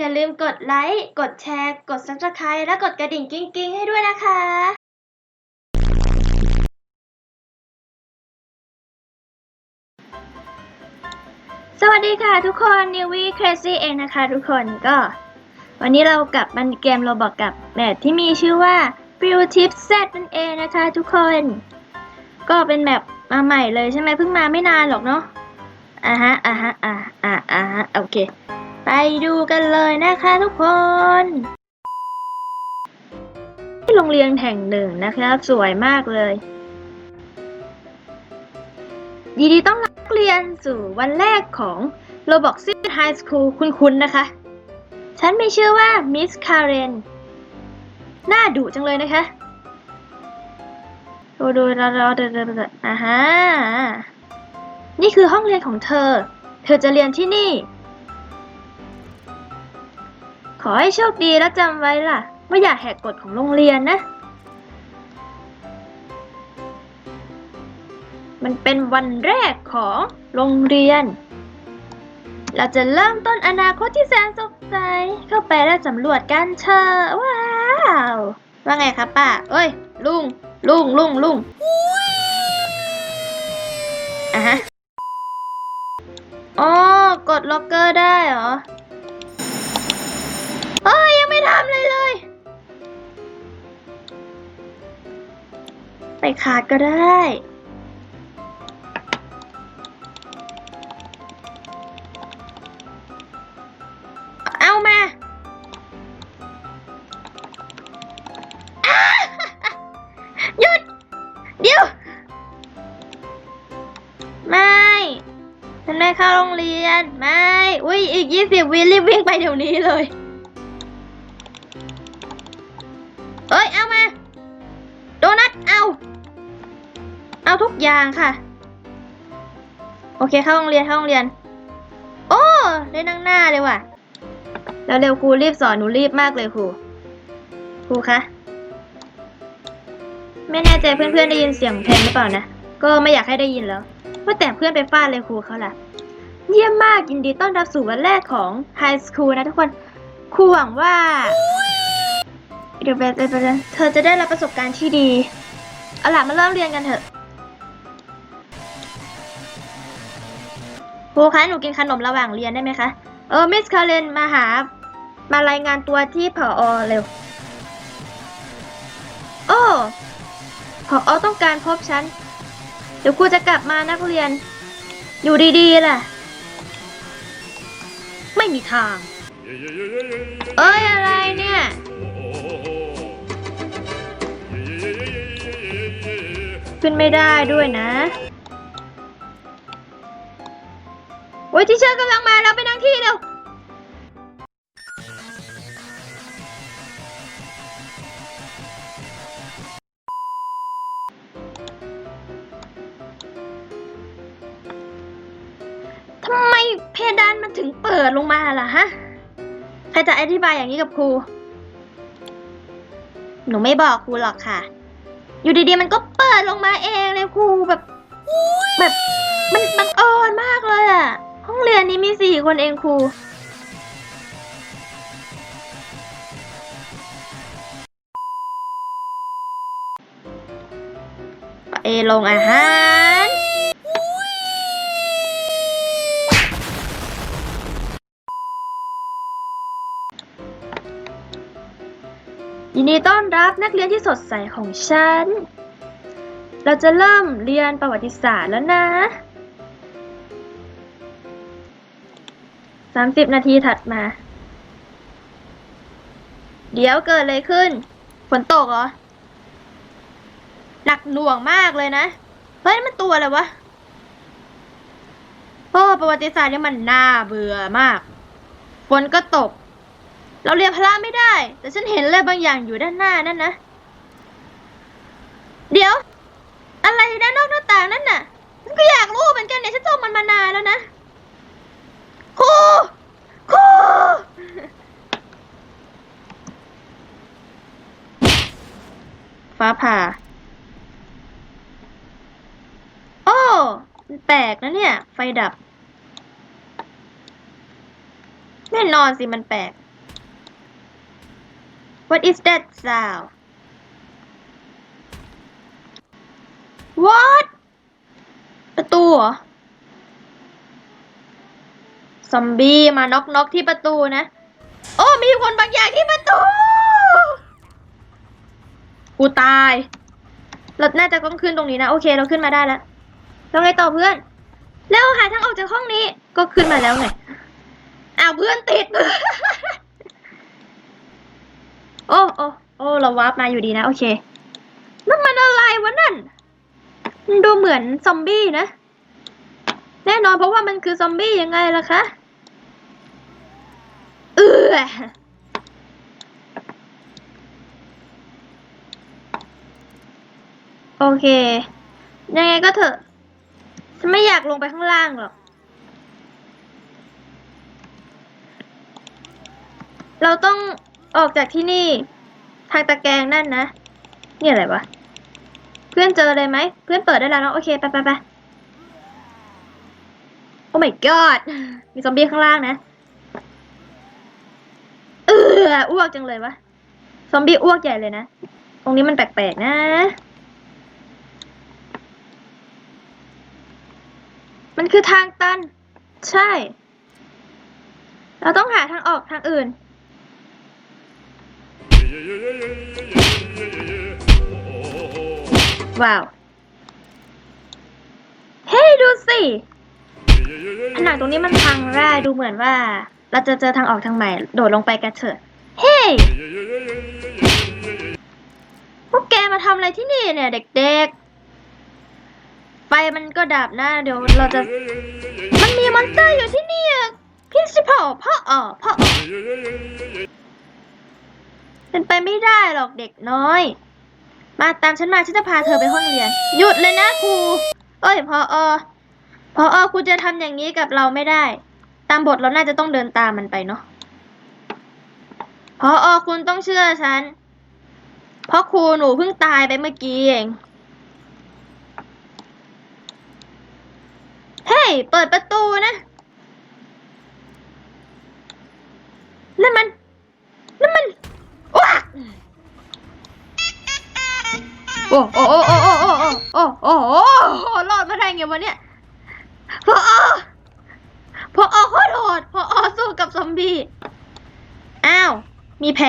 อย่าลืมกดไลค์ กดแชร์ กด subscribe และกดกระดิ่งกิ้งๆให้ด้วยนะคะสวัสดีค่ะทุกคน นิว y ี Crazy เองนะคะทุกคนก็ วันนี้เรากลับมันเกมโรบอกกับแบบที่มีชื่อว่า f r e e Tip Z นั่นเองนะคะทุกคน ก็เป็นแบบมาใหม่เลยใช่ไหมเพิ่งมาไม่นานหรอกเนาะอ่าฮะอ่าฮะอ่าอ่าอ่าฮะโอเค ไปดูกันเลยนะคะทุกคน ที่โรงเรียนแห่งหนึ่งนะครับ สวยมากเลย ยินดีต้อนรับนักเรียนสู่วันแรกของ Roblox City High School คุณๆนะคะ ฉันมีชื่อว่า Miss Karen น่าดุจังเลยนะคะ ดูดูเราเราเดินเดินอ่าฮะนี่คือห้องเรียนของเธอ เธอจะเรียนที่นี่ อให้โชคดีและจำไว้ล่ะว่าอย่าแหกกฎของโรงเรียนนะ มันเป็นวันแรกของโรงเรียน เราจะเริ่มต้นอนาคตที่แสนสดใส เข้าไปและสำรวจกันเถอะว้าว ว่าไงครับป้า เอ้ย ลุง ลุง ลุง ลุงอะฮะอ๋อกดล็อกเกอร์ได้เหรอ ไปขาดก็ได้ เอามาอ้าหยุด เดี๋ยว ไม่ฉันไม่เข้าโรงเรียน ไม่ อุ้ยอีกยี่สิบวิรีบวิ่งไปเดี๋ยวนี้เลย เอาทุกอย่างค่ะ โอเคเข้าโรงเรียนเข้าโรงเรียน โอ้ได้นั่งหน้าเลยว่ะ แล้วเร็วครูรีบสอนหนูรีบมากเลยครู ครูคะไม่แน่ใจเพื่อนๆได้ยินเสียงเพลงหรือเปล่านะ ก็ไม่อยากให้ได้ยินแล้ว ว่าแต่เพื่อนไปฟาดเลยครูเขาล่ะ เยี่ยมมากยินดีต้อนรับสู่วันแรกของไฮสคูลนะทุกคน ครูหวังว่าเดี๋ยวไปไปไปเธอจะได้รับประสบการณ์ที่ดี เอาล่ะมาเริ่มเรียนกันเถอะ ครูคะหนูกินขนมระหว่างเรียนได้ไหมคะเออมิสคาเรนมาหามารายงานตัวที่ผออเร็วโอ้ผอต้องการพบฉัน เดี๋ยวครูจะกลับมานักเรียน อยู่ดีๆล่ะ ไม่มีทาง เอ้ยอะไรเนี่ย ขึ้นไม่ได้ด้วยนะ โอ้ยที่เชอร์กำลังมาแล้วไปนั่งที่เร็วทำไมเพดานมันถึงเปิดลงมาล่ะฮะ ใครจะอธิบายอย่างนี้กับครู หนูไม่บอกครูหรอกค่ะ อยู่ดีๆมันก็เปิดลงมาเองเลยครูแบบ แบบมันบังเอิญมากเลยอะ ห้องเรียนนี้มีสี่คนเองครูไปลงอาหารยินดีต้อนรับนักเรียนที่สดใสของฉัน เราจะเริ่มเรียนประวัติศาสตร์แล้วนะ 30นาทีถัดมา เดี๋ยวเกิดอะไรขึ้น ฝนตกเหรอ หนักหน่วงมากเลยนะ เฮ้ย มันตัวอะไรวะโอ้ประวัติศาสตร์นี่มันน่าเบื่อมาก ฝนก็ตก เราเรียนพละไม่ได้ แต่ฉันเห็นอะไรบางอย่างอยู่ด้านหน้านั่นนะ เดี๋ยว อะไรด้านนอกหน้าต่างนั่นน่ะ ฉันก็อยากรู้เหมือนกันเนี่ยฉันจ้องมันมานานแล้วนะ ครู ครู ฟ้าผ่า โอ้มันแปลกนะเนี่ย ไฟดับ แน่นอนสิมันแปลก What is that sound What ประตูเหรอ ซอมบี้มาน็อกน็อกที่ประตูนะ โอ้ มีคนบางอย่างที่ประตู กูตาย เราน่าจะต้องขึ้นตรงนี้นะโอเคเราขึ้นมาได้แล้วแล้วไงต่อเพื่อน แล้วหาทางออกจากห้องนี้ก็ขึ้นมาแล้วไงอ้าวเพื่อนติดโอ้โอ้โอ้เราวาร์ปมาอยู่ดีนะโอเคนั่นมันอะไรวะนั่นมันดูเหมือนซอมบี้นะ แน่นอนเพราะว่ามันคือซอมบี้ยังไงล่ะคะ เออ โอเค ยังไงก็เถอะ ฉันไม่อยากลงไปข้างล่างหรอก เราต้องออกจากที่นี่ ทางตะแกรงนั่นนะ นี่อะไรวะ เพื่อนเจอเลยไหม เพื่อนเปิดได้แล้วเนาะ โอเค ไปไปไปโอ้ my god มีซอมบี้ข้างล่างนะ เอออ้วกจังเลยวะ ซอมบี้อ้วกใหญ่เลยนะ ตรงนี้มันแปลกๆนะ มันคือทางตัน ใช่ เราต้องหาทางออกทางอื่น ว้าว เฮ้ยดูสิผนังตรงนี้มันพังได้ดูเหมือนว่า เราจะเจอทางออกทางใหม่ โดดลงไปกันเถอะเฮ้ยพวกแกมาทำอะไรที่นี่เนี่ยเด็กๆ ไฟมันก็ดับนะเดี๋ยวเราจะ มันมีมอนสเตอร์อยู่ที่นี่พี่สิพ่อพ่อออพ่อเป็นไปไม่ได้หรอกเด็กน้อย มาตามฉันมาฉันจะพาเธอไปห้องเรียน หยุดเลยนะครูเอ้ยพออพออครูจะทำอย่างนี้กับเราไม่ได้ ตามบทเราน่าจะต้องเดินตามมันไปเนาะพออคุณต้องเชื่อฉันเพราะครูหนูเพิ่งตายไปเมื่อกี้เอง เฮ้ยเปิดประตูนะนั่นมันนั่นมันว้าโอ้โอ้โอ้โอ้โอ้โอ้โอ้โอ้โอ้รอดมาได้ไงวะเนี่ยพอพอโคตรโหดพอสู้กับซอมบี้อ้าว มีแผล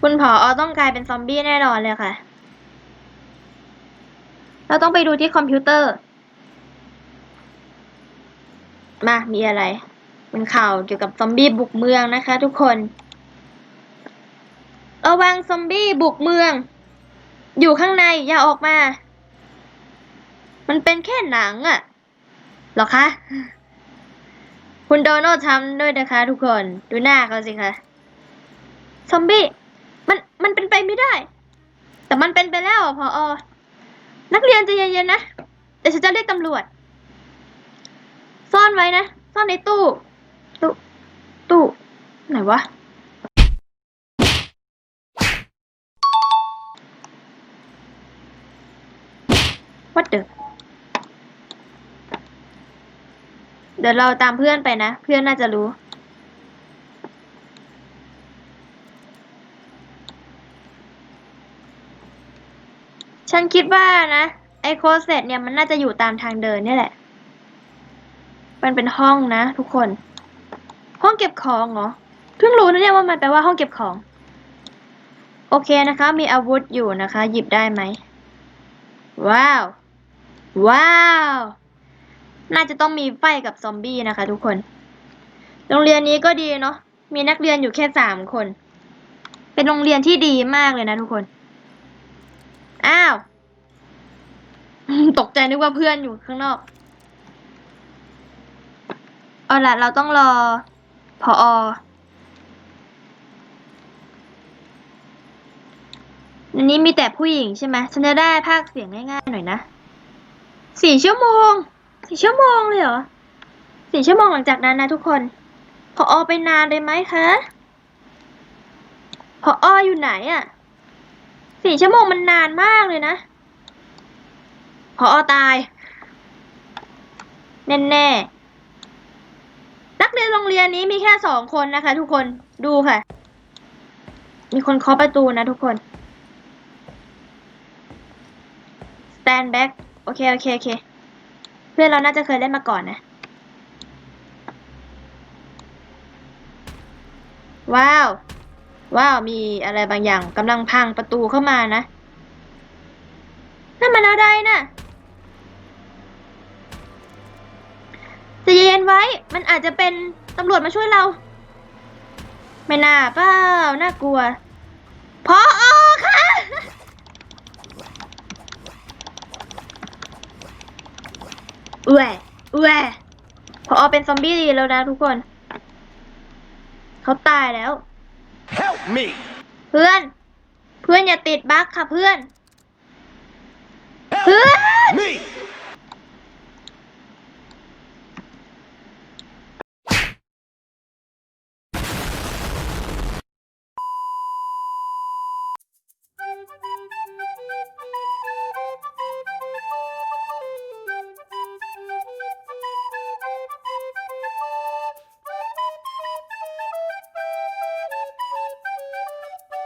คุณผออต้องกลายเป็นซอมบี้แน่นอนเลยค่ะ เราต้องไปดูที่คอมพิวเตอร์ มา มีอะไร เป็นข่าวเกี่ยวกับซอมบี้บุกเมืองนะคะทุกคน ระวังซอมบี้บุกเมือง อยู่ข้างในอย่าออกมา มันเป็นแค่หนังอะหรอคะ คุณโดนัลด์ทำด้วยนะคะทุกคน ดูหน้าเขาสิคะ ซอมบี้ มัน มันเป็นไปไม่ได้ แต่มันเป็นไปแล้วอะพออนักเรียนใจะเย็นๆนะ เดี๋ยวฉันจะเรียกตำรวจ ซ่อนไว้นะ ซ่อนในตู้ ตู้ ตู้ ไหนวะ What the เดี๋ยวเราตามเพื่อนไปนะ เพื่อนน่าจะรู้ฉันคิดว่านะ ไอโคเซตเนี่ยมันน่าจะอยู่ตามทางเดินนี่แหละ มันเป็นห้องนะ ทุกคน ห้องเก็บของเหรอ เพิ่งรู้นะเนี่ยว่ามันแปลว่าห้องเก็บของ โอเคนะคะ มีอาวุธอยู่นะคะ หยิบได้ไหม ว้าว ว้าว น่าจะต้องมีไฟกับซอมบี้นะคะ ทุกคน โรงเรียนนี้ก็ดีเนาะ มีนักเรียนอยู่แค่สามคน เป็นโรงเรียนที่ดีมากเลยนะทุกคน อ้าว ตกใจนึกว่าเพื่อนอยู่ข้างนอก เอาละเราต้องรอพอออันนี้มีแต่ผู้หญิงใช่ไหมฉันจะได้ภาคเสียงง่ายๆหน่อยนะสี่ชั่วโมงสี่ชั่วโมงเลยเหรอสี่ชั่วโมงหลังจากนั้นนะทุกคน พออไปนานเลยไหมคะพอออยู่ไหนอะ่ะสี่ชั่วโมงมันนานมากเลยนะพออตาย แน่แน่ๆ เรียนโรงเรียนนี้มีแค่สองคนนะคะ ทุกคนดูค่ะ มีคนเคาะประตูนะทุกคน stand back โอเค โอเค โอเค เพื่อนเราน่าจะเคยเล่นมาก่อนนะ ว้าว ว้าว มีอะไรบางอย่างกำลังพังประตูเข้ามานะนั่นมันอะไรน่ะ ใจะเย็นไว้ มันอาจจะเป็นตำรวจมาช่วยเรา ไม่น่าเปล่าน่ากลัว พออค่ะ แหวะแหวะพอเป็นซอมบี้แล้วนะทุกคน เขาตายแล้ว Help me! เพื่อน เพื่อนอย่าติดบั๊กค่ะเพื่อนเพื่อน Me!